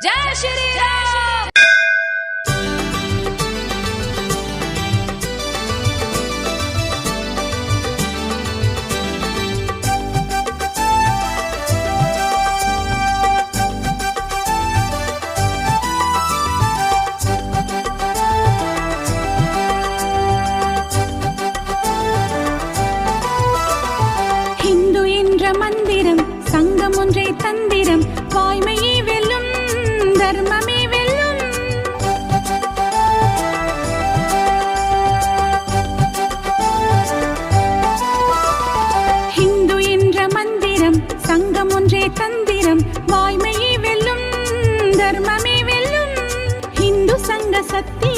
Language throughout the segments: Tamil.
ஜெய் ஸ்ரீராம்! மந்திரம் சங்கம் ஒன்றே தந்திரம் வாய்மை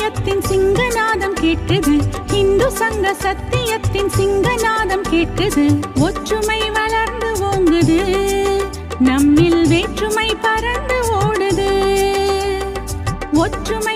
சத்தியத்தின் சிங்கநாதம் கேட்டது. இந்து சங்க சத்தியத்தின் சிங்கநாதம் கேட்டது. ஒற்றுமை வளர்ந்து ஓங்குது. நம்மில் வேற்றுமை பறந்து ஓடுது. ஒற்றுமை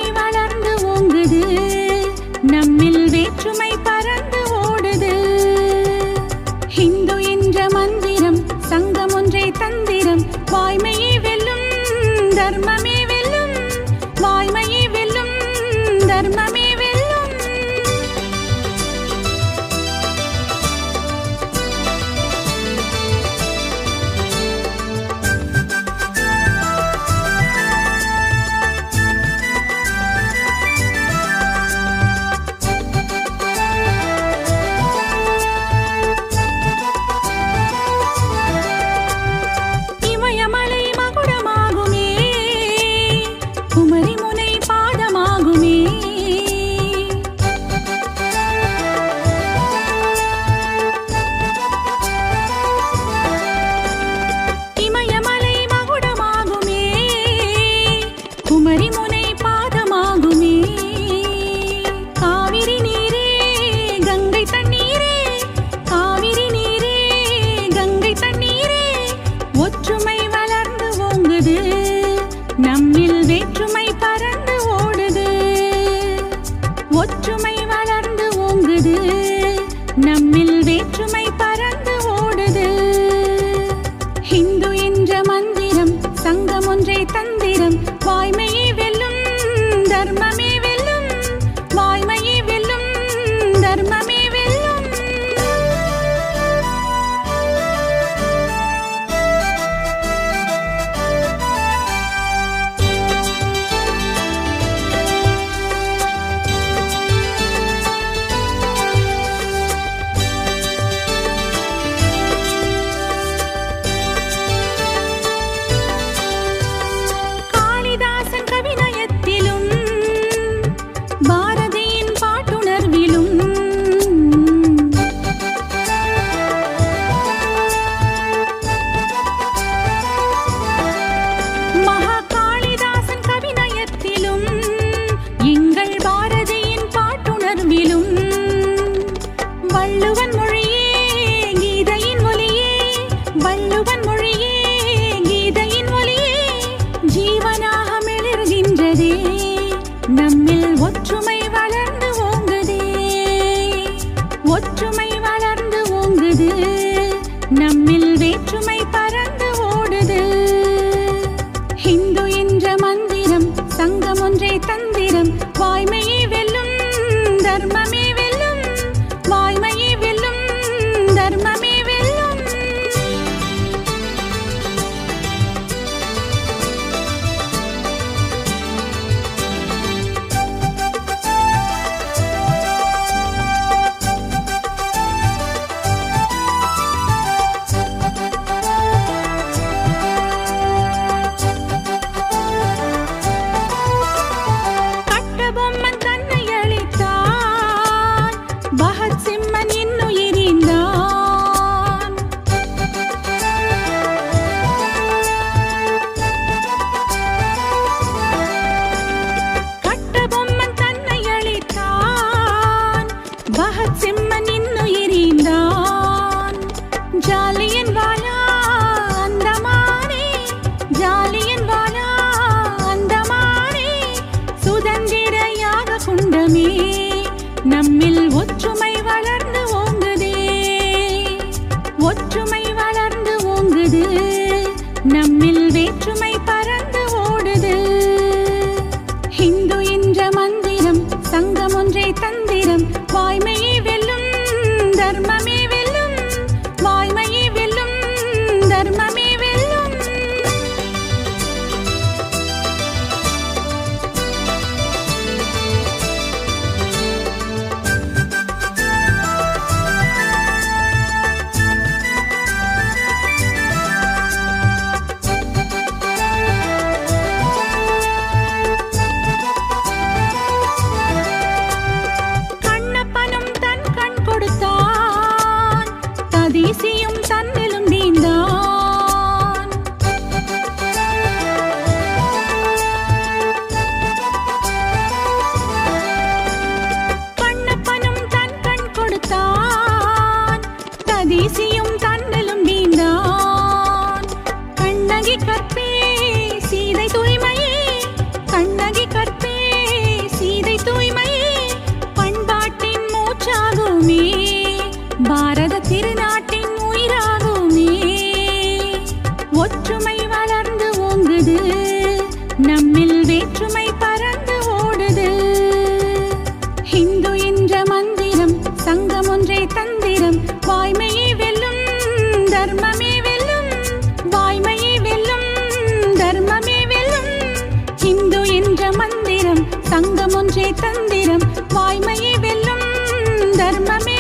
mil வீசியும் தன்னை தங்கம் ஒன்றே தந்திரம். வாய்மையை வெல்லும் தர்மமே